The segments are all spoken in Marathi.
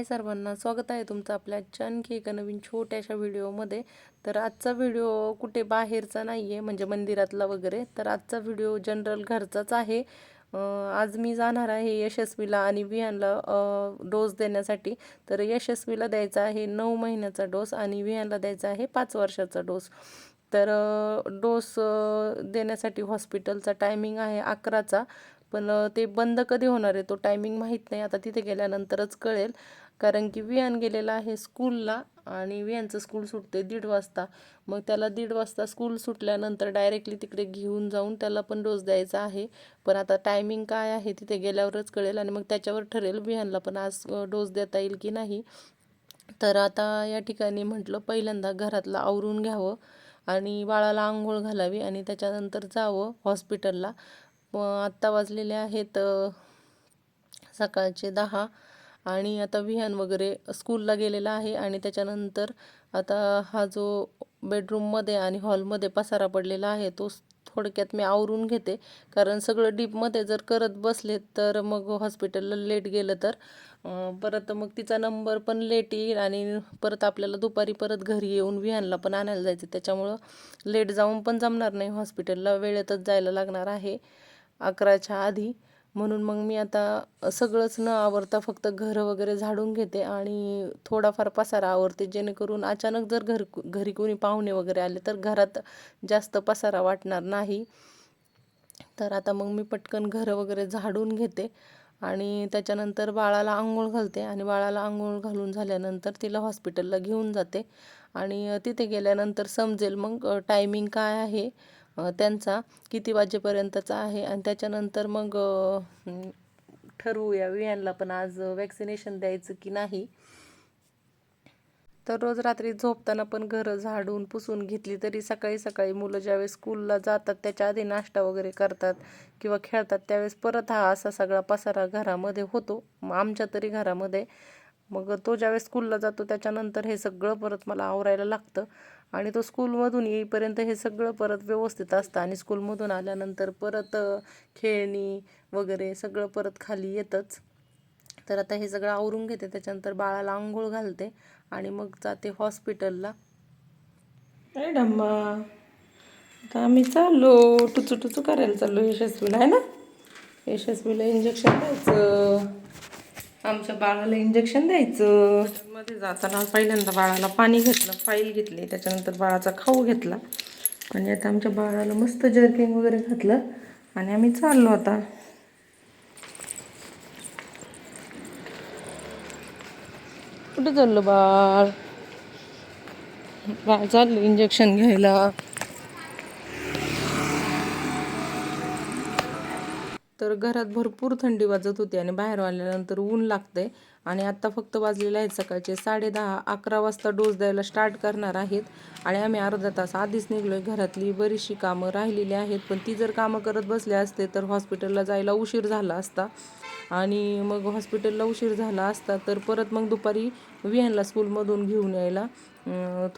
हाय सर्वांना. स्वागत आहे तुमचं आपल्या आजच्या आणखी एका नवीन छोट्याशा व्हिडिओमध्ये. तर आजचा व्हिडिओ कुठे बाहेरचा नाही आहे म्हणजे मंदिरातला वगैरे. तर आजचा व्हिडिओ जनरल घरचाच आहे. आज मी जाणार आहे यशस्वीला आणि विहानला डोस देण्यासाठी. तर यशस्वीला द्यायचा आहे नऊ महिन्याचा डोस आणि विहानला द्यायचा आहे पाच वर्षाचा डोस. तर डोस देण्यासाठी हॉस्पिटलचा टायमिंग आहे अकराचा. पण ते बंद कधी होणार आहे? तो टायमिंग माहीत नाही. आता तिथे गेल्यानंतरच कळेल. कारण की वियान गेलेला आहे स्कूलला आणि विहानचं स्कूल सुटते दीड वाजता. मग त्याला दीड वाजता स्कूल सुटल्यानंतर डायरेक्टली तिकडे घेऊन जाऊन त्याला पण डोस द्यायचा आहे. पण आता टायमिंग काय आहे? तिथे गेल्यावरच कळेल आणि मग त्याच्यावर ठरेल विहानला पण आज डोस देता येईल की नाही. तर आता या ठिकाणी म्हटलं पहिल्यांदा घरातलं आवरून घ्यावं आणि बाळाला आंघोळ घालावी आणि त्याच्यानंतर जावं हॉस्पिटलला. मग आत्ता वाजलेले आहेत सकाळचे दहा आणि आता विहान वगैरे स्कूलला गेलेला आहे आणि त्याच्यानंतर आता हा जो बेडरूममध्ये आणि हॉलमध्ये पसारा पडलेला आहे तो थोडक्यात मी आवरून घेते. कारण सगळं डीपमध्ये जर करत बसले तर मग हॉस्पिटलला लेट गेलं तर परत मग तिचा नंबर पण लेट येईल आणि परत आपल्याला दुपारी परत घरी येऊन विहानला पण आणायला जायचं. त्याच्यामुळं लेट जाऊन पण जमणार नाही. हॉस्पिटलला वेळेतच जायला लागणार आहे. अकराच्या आधी. म्हणून मग मी आता सगळंच न आवरता फक्त घरं वगैरे झाडून घेते आणि थोडाफार पसारा आवरते. जेणेकरून अचानक जर घर घरी कोणी पाहुणे वगैरे आले तर घरात जास्त पसारा वाटणार नाही. तर आता मग मी पटकन घरं वगैरे झाडून घेते आणि त्याच्यानंतर बाळाला आंघोळ घालते आणि बाळाला आंघोळ घालून झाल्यानंतर तिला हॉस्पिटलला घेऊन जाते. आणि तिथे गेल्यानंतर समजेल मग टायमिंग काय आहे. त्यांचा किती वाजेपर्यंतचा आहे आणि त्याच्यानंतर मग ठरवूया वियांना पण आज वॅक्सिनेशन द्यायचं की नाही. तर रोज रात्री झोपताना पण घरं झाडून पुसून घेतली तरी सकाळी सकाळी मुलं ज्यावेळेस स्कूलला जातात त्याच्या आधी नाश्ता वगैरे करतात किंवा खेळतात त्यावेळेस परत हा असा सगळा पसारा घरामध्ये होतो. आमच्या तरी घरामध्ये. मग तो ज्यावेळेस स्कूलला जातो त्याच्यानंतर हे सगळं परत मला आवरायला लागतं. आणि तो स्कूलमधून येईपर्यंत हे सगळं परत व्यवस्थित असतं. आणि स्कूलमधून आल्यानंतर परत खेळणी वगैरे सगळं परत खाली येतंच. तर आता हे सगळं आवरून घेते. त्याच्यानंतर बाळाला आंघोळ घालते आणि मग जाते हॉस्पिटलला. आता आम्ही चाललो. टुचू टुचू करायला चाललो यशस्वीला आहे ना? यशस्वीला इंजेक्शन द्यायचं. आमच्या बाळाला इंजेक्शन द्यायचं. मध्ये जाताना पहिल्यांदा बाळाला पाणी घेतलं फाईल घेतली त्याच्यानंतर बाळाचा खाऊ घेतला. आणि आता आमच्या बाळाला मस्त जर्किंग वगैरे घातलं आणि आम्ही चाललो आता. कुठं चाललो बाळ? बाळ चाललं इंजेक्शन घ्यायला. तर घरात भरपूर थंडी वाजत होती आणि बाहेर आल्यानंतर ऊन लागतंय. आणि आत्ता फक्त वाजलेलं आहेत सकाळचे साडे दहा अकरा वाजता डोस द्यायला स्टार्ट करणार आहेत. आणि आम्ही अर्धा तास आधीच निघलोय. घरातली बरीचशी कामं राहिलेली आहेत. पण ती जर कामं करत बसले असते तर हॉस्पिटलला जायला उशीर झाला असता. आणि मग हॉस्पिटलला उशीर झाला असता तर परत मग दुपारी विहानला स्कूलमधून घेऊन यायला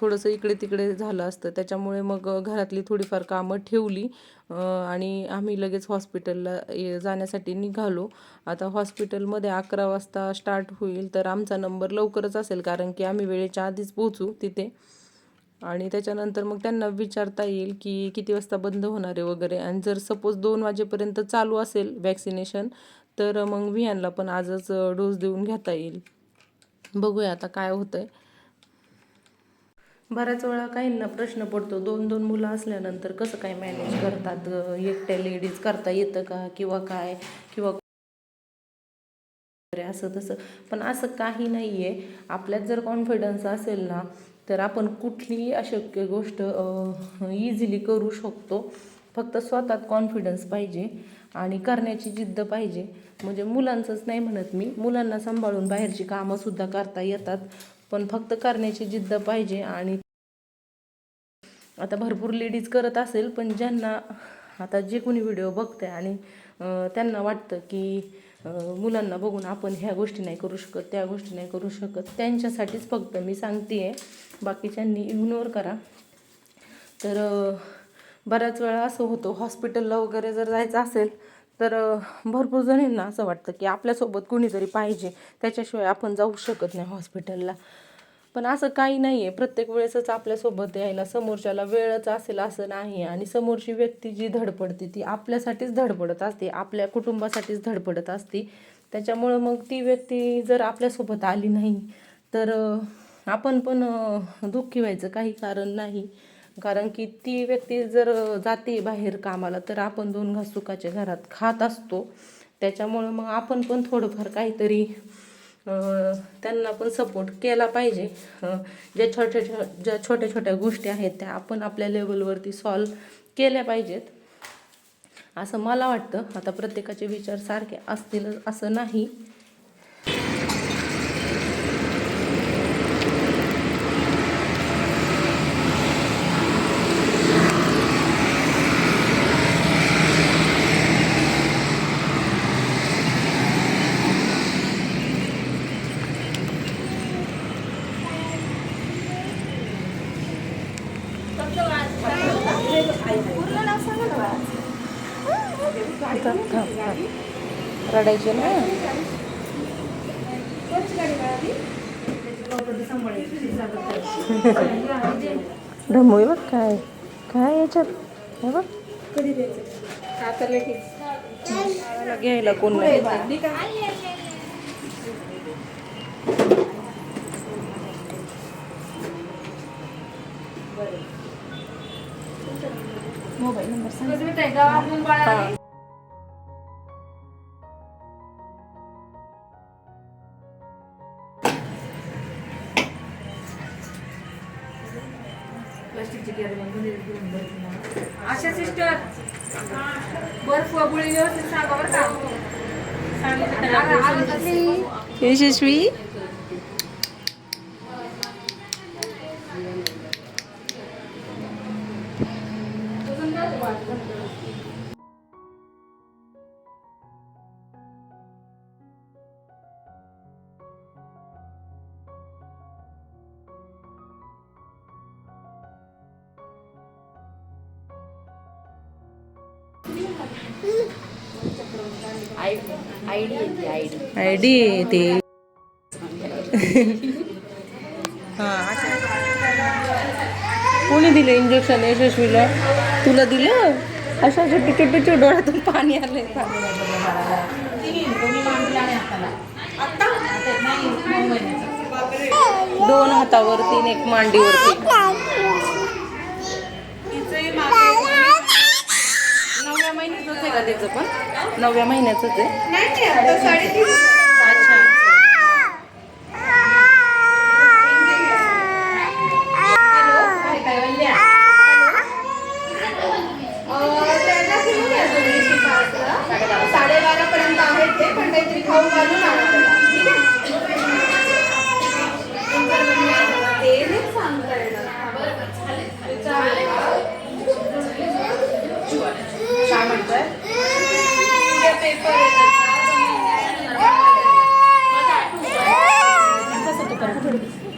थोडंसं इकडे तिकडे झालं असतं. त्याच्यामुळे मग घरातली थोडीफार कामं ठेवली आणि आम्ही लगेच हॉस्पिटलला ये- जाण्यासाठी निघालो. आता हॉस्पिटलमध्ये अकरा वाजता स्टार्ट होईल तर आमचा नंबर लवकरच असेल कारण की आम्ही वेळेच्या आधीच पोहोचू तिथे. आणि त्याच्यानंतर मग त्यांना विचारता येईल की किती वाजता बंद होणार आहे वगैरे. आणि जर सपोज दोन वाजेपर्यंत चालू असेल वॅक्सिनेशन तर मग विहानला पण आजच डोस देऊन घेता येईल. बघूया आता काय होतंय. बऱ्याच वेळा काहींना प्रश्न पडतो. दोन दोन मुलं असल्यानंतर कसं काय मॅनेज करतात? एकट्या लेडीज करता येतं का? किंवा काय? किंवा असं तसं. पण असं काही नाही आहे आपल्यात जर कॉन्फिडन्स असेल ना तर आपण कुठलीही अशक्य गोष्ट इझिली करू शकतो. फक्त स्वतःत कॉन्फिडन्स पाहिजे आणि करण्याची जिद्द पाहिजे. म्हणजे मुलांचंच नाही म्हणत मी. मुलांना सांभाळून बाहेरची कामंसुद्धा करता येतात पण फक्त करण्याची जिद्द पाहिजे आणि आता भरपूर लेडीज करत असेल पण ज्यांना आता जे कोणी व्हिडिओ बघते आणि त्यांना वाटतं की मुलांना बघून आपण ह्या गोष्टी नाही करू शकत त्या गोष्टी नाही करू शकत त्यांच्यासाठीच फक्त मी सांगते आहे बाकीच्यांनी इग्नोर करा. तर बऱ्याच वेळा असं होतं हॉस्पिटलला वगैरे जर जायचं असेल तर भरपूर जणींना असं वाटतं की आपल्यासोबत कुणीतरी पाहिजे. त्याच्याशिवाय आपण जाऊ शकत नाही हॉस्पिटलला पण असं काही नाही आहे प्रत्येक वेळेसच आपल्यासोबत यायला समोरच्याला वेळच असेल असं नाही. आणि समोरची व्यक्ती जी धडपडते ती आपल्यासाठीच धडपडत असते. आपल्या कुटुंबासाठीच धडपडत असते. त्याच्यामुळं मग ती व्यक्ती जर आपल्यासोबत आली नाही तर आपण पण दुःखी व्हायचं काही कारण नाही. कारण की ती व्यक्ती जर जाते बाहेर कामाला तर आपण दोन घास घरात खात असतो. त्याच्यामुळं मग आपण पण थोडंफार काहीतरी त्यांना पण सपोर्ट केला पाहिजे. ज्या छोट्या छो ज्या छोट्या छोट्या गोष्टी आहेत त्या आपण आपल्या लेवलवरती सॉल्व केल्या पाहिजेत. असं मला वाटतं. आता प्रत्येकाचे विचार सारखे असतील असं नाही. थांब, थांब, थांब. रडायचे ना? ढमू बघ काय काय याच्यात? हे बघ. मला घ्यायला कोण नाही. हा. आशा यशस्वी आयडी ते कोणी दिलं इंजेक्शन यशस्वीला? तुला दिलं? अशा अशा छोटे छोटे डोळ्यातून पाणी आलंय. का दोन हातावरती एक मांडीवरती नवव्या महिन्याचंच आहे का त्याचं पण. नवव्या महिन्याचंच आहे. अच्छा. साडेबारा पर्यंत आहे ते पण काहीतरी खाऊन घालून आणा.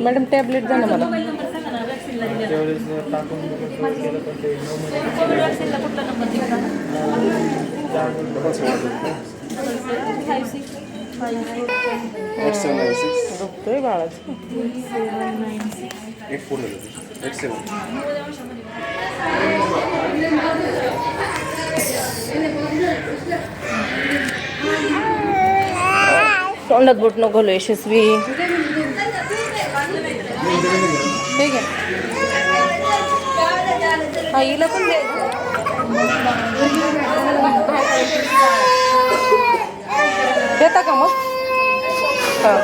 मॅडम टॅबलेट द्या ना मला. बाळाचं. तोंडात बोट नको घालू यशस्वी. ठीक आहे. हा हिला पण द्यायचं देता का मग? हा.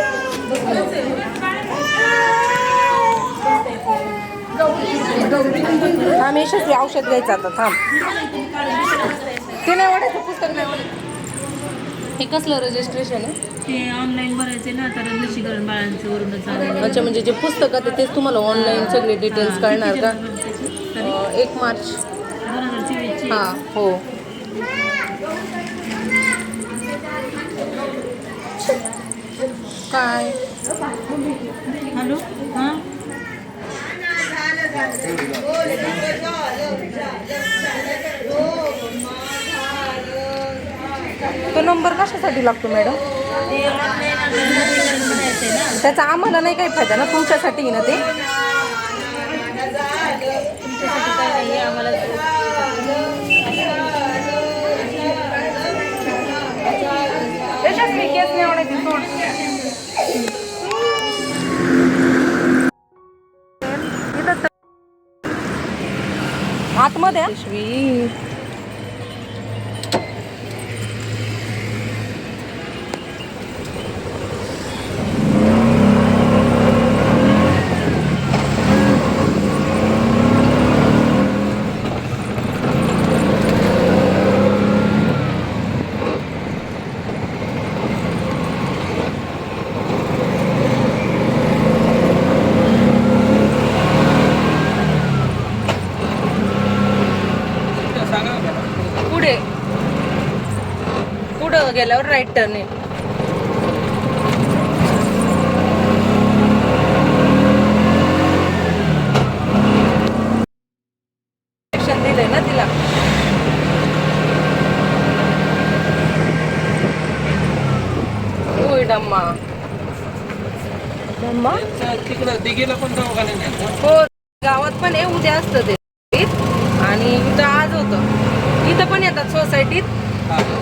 आम्ही यशस्वी औषध घ्यायचं आता थांब. ते नाही वाटायचं पुस्तक नाही वाटायचं हे कसलं रजिस्ट्रेशन आहे? ते ऑनलाईन भरायचे ना तर लसीकरण बाळांचं वरूनच अच्छा म्हणजे जे पुस्तकात आहे तेच तुम्हाला ऑनलाईन सगळे डिटेल्स कळणार का? अं, एक मार्च. दोन हजार चोवीसची. हां हो. काय हॅलो हां तो नंबर कशासाठी लागतो मॅडम? त्याचा आम्हाला नाही काही फायदा ना तुमच्यासाठी ना ते? यशस्वी केस सोड आतमध्ये यशस्वी पुढे पुढं गेल्यावर राईट टर्न आहे दिलंय ना तिला. डम्मा. डम्मा? तिकडं दिघीला पण दवाखान्यात न्यायचं. हो गावात पण आहे उद्या असतं ते आणि इथं आज होतं इथं पण येतात सोसायटीत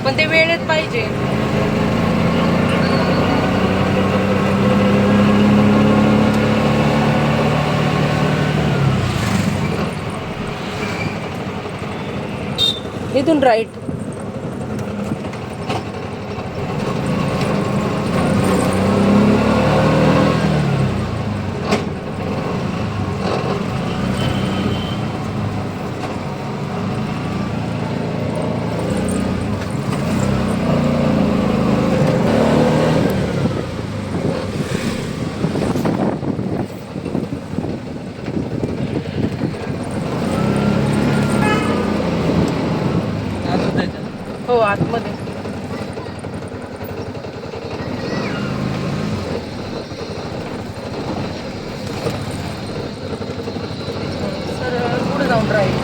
पण ते वेळेत पाहिजे इथून राईट असं त्याच्यात. हो आतमध्ये सरळ पुढे जाऊन राहील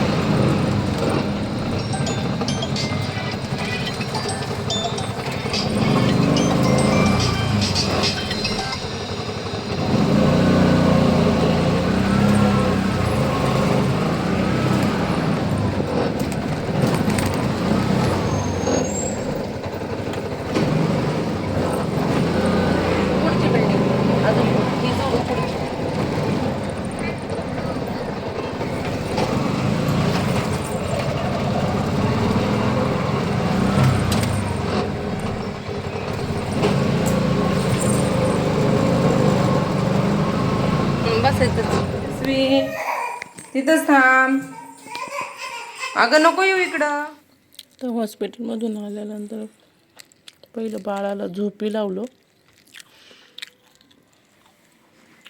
पुढची बिल्डिंग अजून ही सोडून पुढची हं, बसायचं स्वी तिथंच थांब अगं नको येऊ इकडं. तर हॉस्पिटलमधून आल्यानंतर पहिलं बाळाला झोपी लावलो.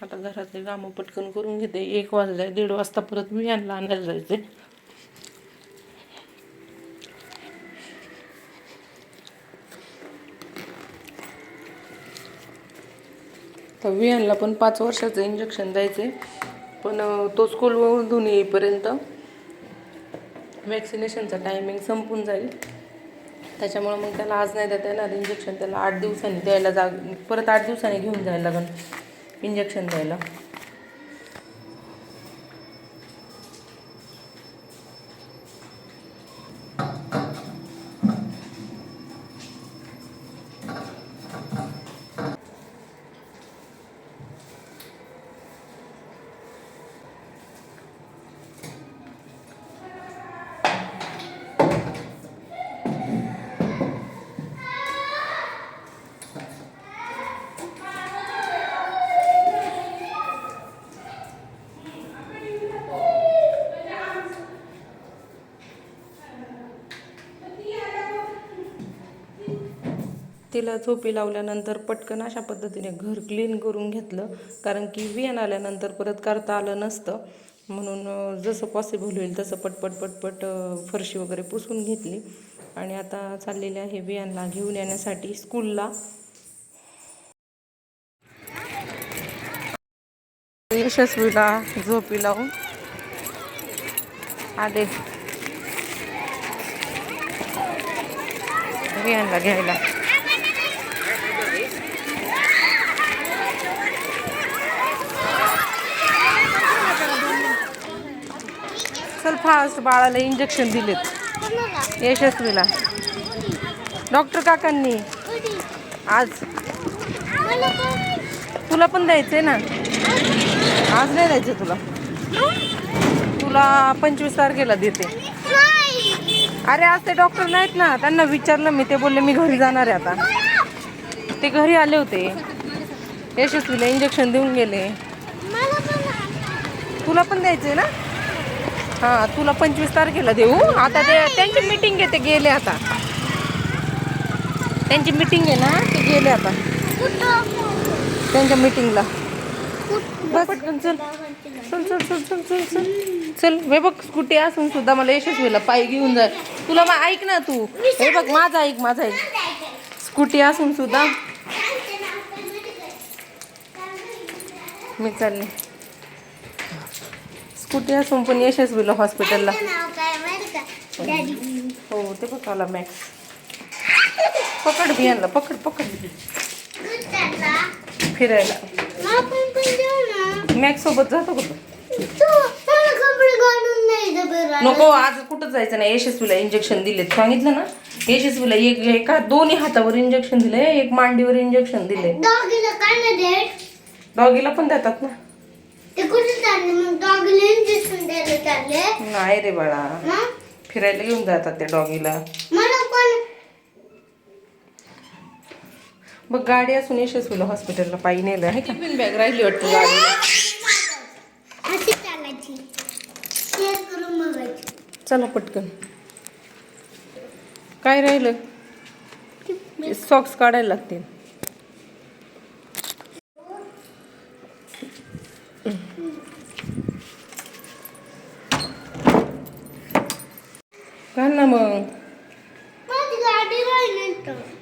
आता घरातले कामं पटकन करून घेते. एक वाजलाय दीड वाजता परत मी यांना आणायला जायचे तर पण पाच वर्षाचं इंजेक्शन द्यायचे पण तो स्कूलवरून येईपर्यंत वॅक्सिनेशनचा टायमिंग संपून जाईल. त्याच्यामुळं मग त्याला आज नाही देता येणार. इंजेक्शन त्याला आठ दिवसांनी द्यायला जा परत आठ दिवसांनी घेऊन जायला लागेल इंजेक्शन द्यायला. तिला झोपी लावल्यानंतर पटकन अशा पद्धतीने घर क्लीन करून घेतलं. कारण की वियान आल्यानंतर परत करता आलं नसतं. म्हणून जसं पॉसिबल होईल तसं पटपट पटपट फरशी वगैरे पुसून घेतली. आणि आता चाललेले आहे वियानला घेऊन येण्यासाठी स्कूलला. यशस्वीला झोपी लावून आले. बियांना घ्यायला. चल फास्ट बाळाला इंजेक्शन दिलेत. यशस्वीला. डॉक्टर काकांनी. आज. तुला पण द्यायचंय ना? आज नाही द्यायचं तुला. तुला पंचवीस तारखेला देते. अरे आज ते डॉक्टर नाहीत ना. त्यांना विचारलं मी ते बोलले मी घरी जाणार आहे आता. ते घरी आले होते. यशस्वीला इंजेक्शन देऊन गेले. तुला पण द्यायचंय ना? हां तुला पंचवीस तारखेला देऊ. आता ते त्यांची मीटिंग आहे ते गेले आता. त्यांची मीटिंग आहे ना ते गेले आता. त्यांच्या मीटिंगला पटकन चल चल. चल चल चल चल चल चल. हे बघ स्कूटी असून सुद्धा मला यशस्वीला पायी घेऊन जाय. तुला मग ऐक ना तू. हे बघ माझा ऐक माझा ऐक. स्कूटी असून सुद्धा मी चालले. स्कूटी असून पण यशस्वीला हॉस्पिटलला. हो ते बघ आला मॅक्स पकड बियांना पकड पकड फिरायला. मॅक्स सोबत जातो का तू? नको आज कुठं जायचं नाही. यशस्वीला इंजेक्शन दिलेत. सांगितलं ना? यशस्वीला एक एका दोन्ही हातावर इंजेक्शन दिले एक मांडीवर इंजेक्शन दिले डॉगीला पण देतात ना. नाही रे बाळा फिरायला घेऊन जातात त्या डॉगीला बघ गाडी असून यशस्वीला हॉस्पिटलला पायी नेलं आहे का बॅग राहिली वाटतं बघायची चला पटकन काय राहिलं सॉक्स काढायला लागतील घाल ना मग?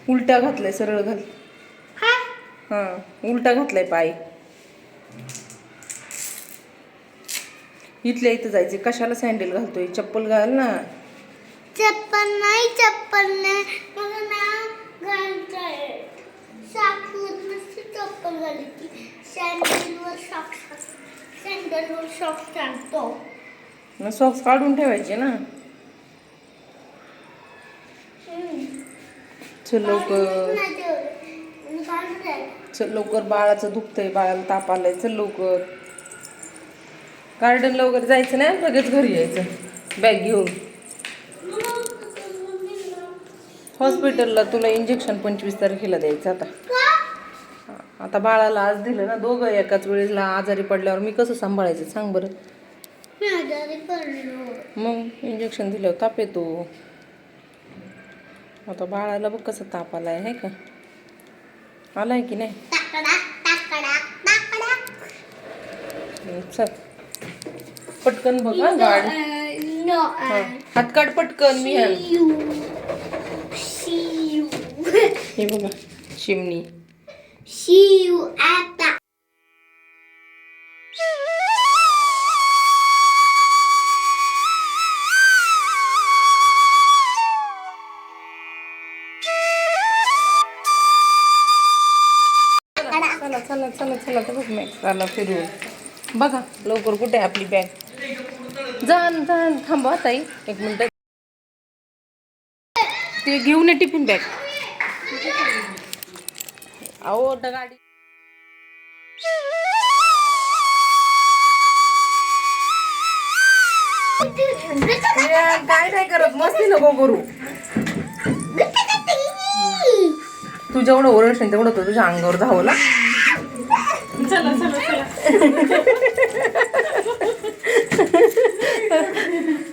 उलटा घातलाय सरळ घाल. हा हां उलटा घातलाय पाय. इथल्या इथं जायचे कशाला सँडल घालतोय? चप्पल घाल ना. चप्पल नाही चप्पल नाही. चप्पल घालायची सँडलवर सॉक्स सँडलवर सॉक्स मग सॉक्स काढून ठेवायचे ना? चल लवकर. चल लवकर बाळाचं दुखतंय बाळाला ताप आलाय. चल लवकर. गार्डनला वगैरे जायचं नाही? लगेच घरी यायचं. बॅग घेऊन. हॉस्पिटलला तुला इंजेक्शन पंचवीस तारखेला द्यायचं आता. आता बाळाला आज दिलं ना दोघं एकाच वेळेला आजारी पडल्यावर मी कसं सांभाळायचं सांग बरं. मी आजारी पडलो. मग इंजेक्शन दिल्यावर ताप येतो. आता बाळाला बघ कसं ताप आलाय आहे का? आलाय की नाही? टाकडा टाकडा टाकडा हम्म, चल. पटकन बघ हा गाडी नो हात काढ पटकन मी हे बघा चिमणी. See you at the चला चला चला चला तर बघ नाही चला फिरून. बघा लवकर कुठे आहे आपली बॅग जाण जाण थांबा ताई. एक मिनटं. ते घेऊन ये टिफिन बॅग अहो गाडी. काय नाही करत मस्ती नको करू. तू जेवढं ओरडशील तेवढं तू तुझ्या अंगावर धावला. चला चला चला.